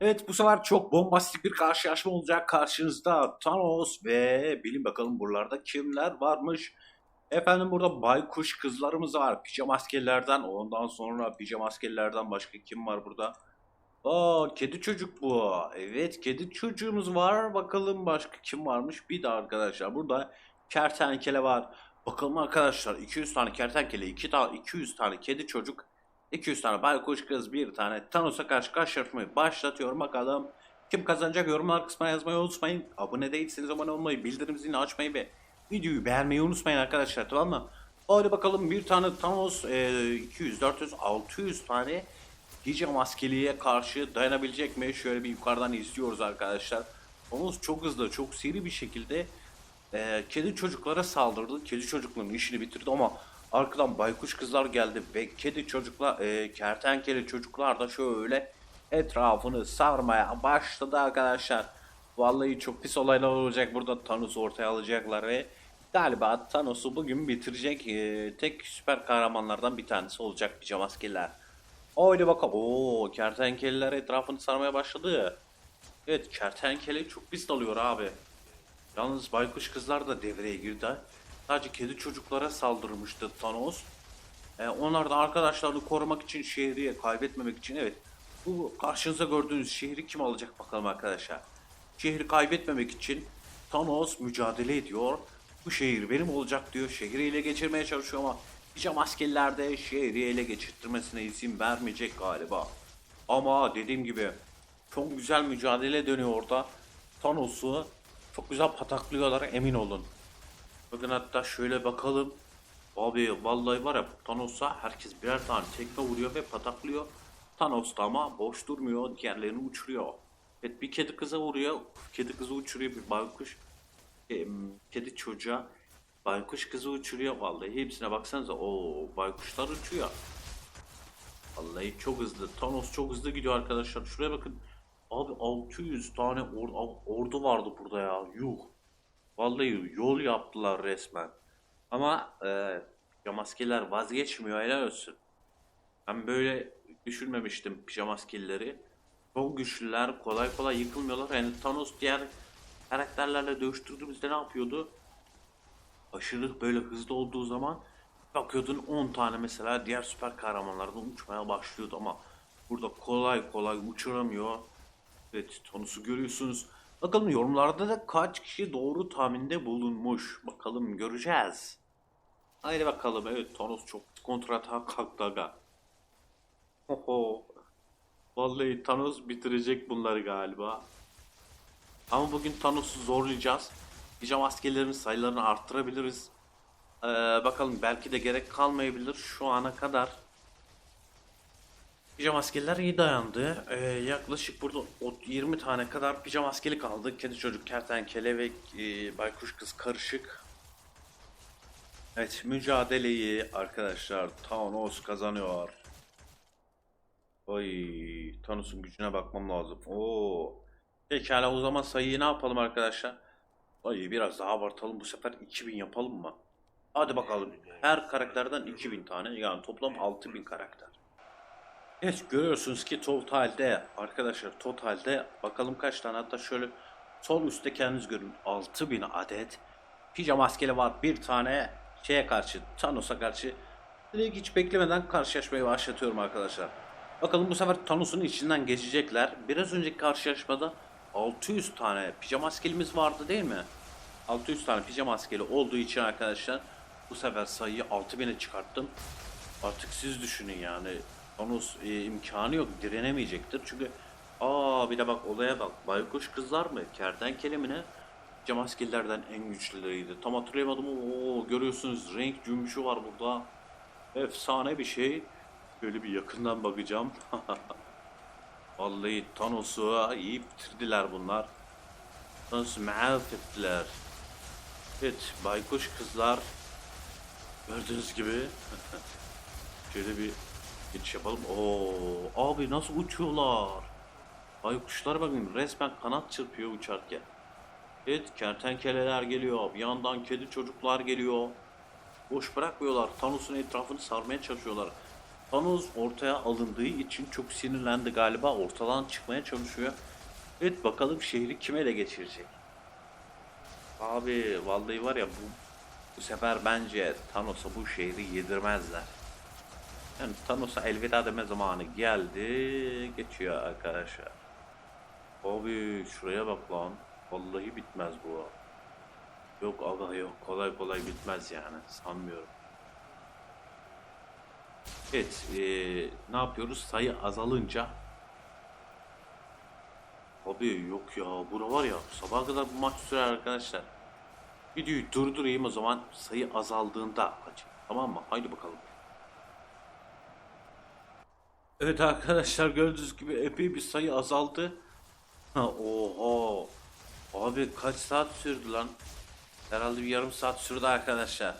Evet bu sefer çok bombastik bir karşılaşma olacak. Karşınızda Thanos ve bilin bakalım buralarda kimler varmış. Efendim burada baykuş kızlarımız var. Pijama askerlerden ondan sonra pijama askerlerden başka kim var burada? Aa kedi çocuk bu. Evet kedi çocuğumuz var. Bakalım başka kim varmış? Bir de arkadaşlar burada kertenkele var. Bakalım arkadaşlar 200 tane kertenkele, 2 ta 200 tane kedi çocuk, 200 tane baykuş kız, bir tane Thanos'a karşı karşılaşmayı başlatıyorum bakalım. Kim kazanacak yorumlar kısmına yazmayı unutmayın. Abone değilseniz abone olmayı, bildirim zilini açmayı ve videoyu beğenmeyi unutmayın arkadaşlar tamam mı? Hadi bakalım bir tane Thanos e, 200, 400, 600 tane Gece maskeliye karşı dayanabilecek mi? Şöyle bir yukarıdan izliyoruz arkadaşlar. Thanos çok hızlı, çok seri bir şekilde e, kedi çocuklara saldırdı. Kedi çocukların işini bitirdi ama arkadan baykuş kızlar geldi ve kedi çocuklar, e, kertenkele çocuklar da şöyle etrafını sarmaya başladı arkadaşlar. Vallahi çok pis olaylar olacak. Burada Thanos'u ortaya alacaklar ve galiba Thanos'u bugün bitirecek e, tek süper kahramanlardan bir tanesi olacak pijama askerler. Haydi bakalım. Oo, kertenkeleler etrafını sarmaya başladı. Evet, kertenkele çok pis dalıyor abi. Yalnız baykuş kızlar da devreye girdi. Sadece kedi çocuklara saldırmıştı Thanos. Ee, onlar da arkadaşlarını korumak için şehri kaybetmemek için evet. Bu karşınıza gördüğünüz şehri kim alacak bakalım arkadaşlar. Şehri kaybetmemek için Thanos mücadele ediyor. Bu şehir benim olacak diyor. Şehri ele geçirmeye çalışıyor ama pijama askerler de şehri ele geçirtmesine izin vermeyecek galiba. Ama dediğim gibi çok güzel mücadele dönüyor orada. Thanos'u çok güzel pataklıyorlar emin olun. Bakın hatta şöyle bakalım. Abi vallahi var ya Thanos'a herkes birer tane tekme vuruyor ve pataklıyor. Thanos da ama boş durmuyor. Diğerlerini uçuruyor. Evet bir kedi kıza vuruyor. Kedi kızı uçuruyor bir baykuş. em, Kedi çocuğa baykuş kızı uçuruyor. Vallahi hepsine baksanıza. o baykuşlar uçuyor. Vallahi çok hızlı. Thanos çok hızlı gidiyor arkadaşlar. Şuraya bakın. Abi 600 tane or- ordu vardı burada ya. Yuh. Vallahi yol yaptılar resmen. Ama e, pijamaskeler vazgeçmiyor helal olsun. Ben böyle düşünmemiştim pijamaskeleri. Çok güçlüler, kolay kolay yıkılmıyorlar. Yani Thanos diğer karakterlerle dövüştürdüğümüzde ne yapıyordu? Aşırı böyle hızlı olduğu zaman bakıyordun 10 tane mesela diğer süper kahramanlardan uçmaya başlıyordu ama burada kolay kolay uçuramıyor. Evet Thanos'u görüyorsunuz. Bakalım yorumlarda da kaç kişi doğru tahminde bulunmuş. Bakalım göreceğiz. Haydi bakalım. Evet Thanos çok kontrata kalktı aga. Oho. Vallahi Thanos bitirecek bunları galiba. Ama bugün Thanos'u zorlayacağız. Pijama askerlerin sayılarını arttırabiliriz. Ee, bakalım belki de gerek kalmayabilir şu ana kadar. Pijama askerler iyi dayandı. Ee, yaklaşık burada o 20 tane kadar pijama askeri kaldı. Kedi çocuk, kertenkele ve e, baykuş kız karışık. Evet mücadeleyi arkadaşlar Thanos kazanıyor. Oy Thanos'un gücüne bakmam lazım. Oo. Pekala o zaman sayıyı ne yapalım arkadaşlar? Sayıyı biraz daha abartalım bu sefer 2000 yapalım mı? Hadi bakalım. Her karakterden 2000 tane yani toplam 6000 karakter. Evet görüyorsunuz ki totalde arkadaşlar totalde bakalım kaç tane hatta şöyle sol üstte kendiniz görün 6000 adet pijama maskeli var bir tane şeye karşı Thanos'a karşı direkt hiç beklemeden karşılaşmayı başlatıyorum arkadaşlar. Bakalım bu sefer Thanos'un içinden geçecekler. Biraz önceki karşılaşmada 600 tane pijama maskelimiz vardı değil mi? 600 tane pijama maskeli olduğu için arkadaşlar bu sefer sayıyı 6000'e çıkarttım. Artık siz düşünün yani. Thanos e, imkanı yok direnemeyecektir. Çünkü aa bir de bak olaya bak. Baykuş kızlar mı? Kertenkele mi ne? Cam askerlerden en güçlüleriydi. Tam hatırlayamadım ama görüyorsunuz renk cümbüşü var burada. Efsane bir şey. Böyle bir yakından bakacağım. Vallahi Thanos'u iyi bitirdiler bunlar. Thanos'u mahvettiler. Evet baykuş kızlar gördüğünüz gibi şöyle bir geçiş yapalım. Oo abi nasıl uçuyorlar? Baykuşlar bakın resmen kanat çırpıyor uçarken. Evet kertenkeleler geliyor. Bir yandan kedi çocuklar geliyor. Boş bırakmıyorlar. Thanos'un etrafını sarmaya çalışıyorlar. Thanos ortaya alındığı için çok sinirlendi galiba. Ortadan çıkmaya çalışıyor. Evet bakalım şehri kim ele geçirecek? Abi vallahi var ya bu, bu sefer bence Thanos'a bu şehri yedirmezler. Yani Thanos'a elveda deme zamanı geldi. Geçiyor arkadaşlar. Abi şuraya bak lan. Vallahi bitmez bu. Yok aga yok kolay kolay bitmez yani sanmıyorum. Evet eee, ne yapıyoruz sayı azalınca Abi yok ya bura var ya sabaha kadar bu maç sürer arkadaşlar. Videoyu durdurayım o zaman sayı azaldığında açayım tamam mı? Haydi bakalım. Evet arkadaşlar gördüğünüz gibi epey bir sayı azaldı. Ha, oha. Abi kaç saat sürdü lan? Herhalde bir yarım saat sürdü arkadaşlar.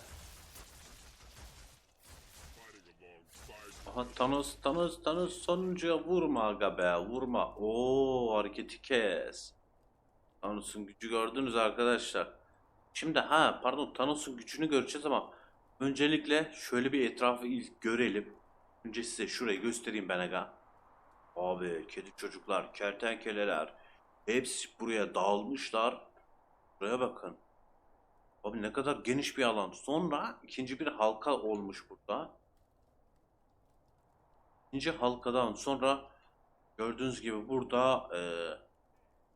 Aha Thanos, Thanos, Thanos sonuncuya vurma aga be, vurma. Oo hareketi kes. Thanos'un gücü gördünüz arkadaşlar. Şimdi ha pardon Thanos'un gücünü göreceğiz ama öncelikle şöyle bir etrafı ilk görelim. Önce size şurayı göstereyim ben aga. Abi kedi çocuklar, kertenkeleler hepsi buraya dağılmışlar. Buraya bakın. Abi ne kadar geniş bir alan. Sonra ikinci bir halka olmuş burada. İkinci halkadan sonra gördüğünüz gibi burada e,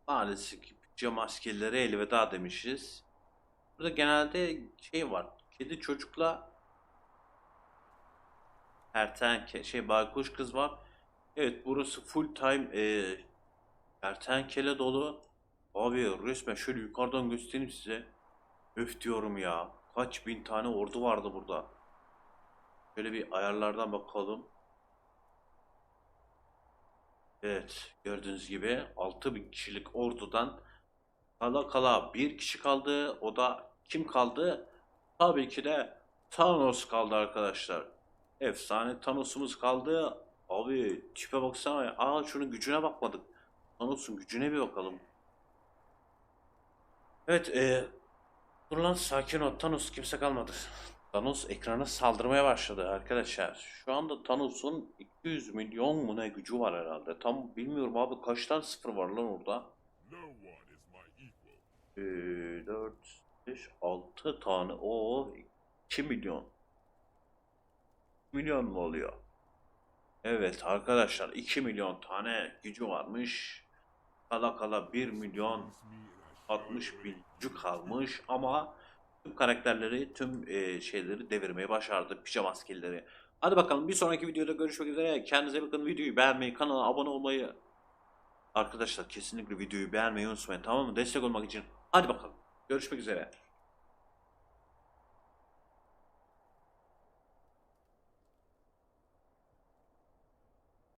maalesef ki cam askerlere elveda demişiz. Burada genelde şey var. Kedi çocukla kertenke şey baykuş kız var. Evet burası full time e, kertenkele dolu. Abi resmen şöyle yukarıdan göstereyim size. Öf diyorum ya. Kaç bin tane ordu vardı burada. Şöyle bir ayarlardan bakalım. Evet, gördüğünüz gibi 6000 kişilik ordudan kala kala bir kişi kaldı. O da kim kaldı? Tabii ki de Thanos kaldı arkadaşlar. Efsane Thanos'umuz kaldı. Abi tipe baksana. ya. Aa şunun gücüne bakmadık. Thanos'un gücüne bir bakalım. Evet, e, dur lan sakin ol. Thanos kimse kalmadı. Thanos ekrana saldırmaya başladı arkadaşlar. Şu anda Thanos'un 200 milyon mu ne gücü var herhalde. Tam bilmiyorum abi kaç tane sıfır var lan orada. Ee, 4, 5, 6 tane. O 2 milyon. Milyon mu oluyor? Evet arkadaşlar 2 milyon tane gücü varmış. Kala kala 1 milyon 60 bin gücü kalmış ama tüm karakterleri, tüm e, şeyleri devirmeyi başardı. Pijama askerleri. Hadi bakalım bir sonraki videoda görüşmek üzere. Kendinize bakın. Videoyu beğenmeyi, kanala abone olmayı. Arkadaşlar kesinlikle videoyu beğenmeyi unutmayın tamam mı? Destek olmak için. Hadi bakalım. Görüşmek üzere.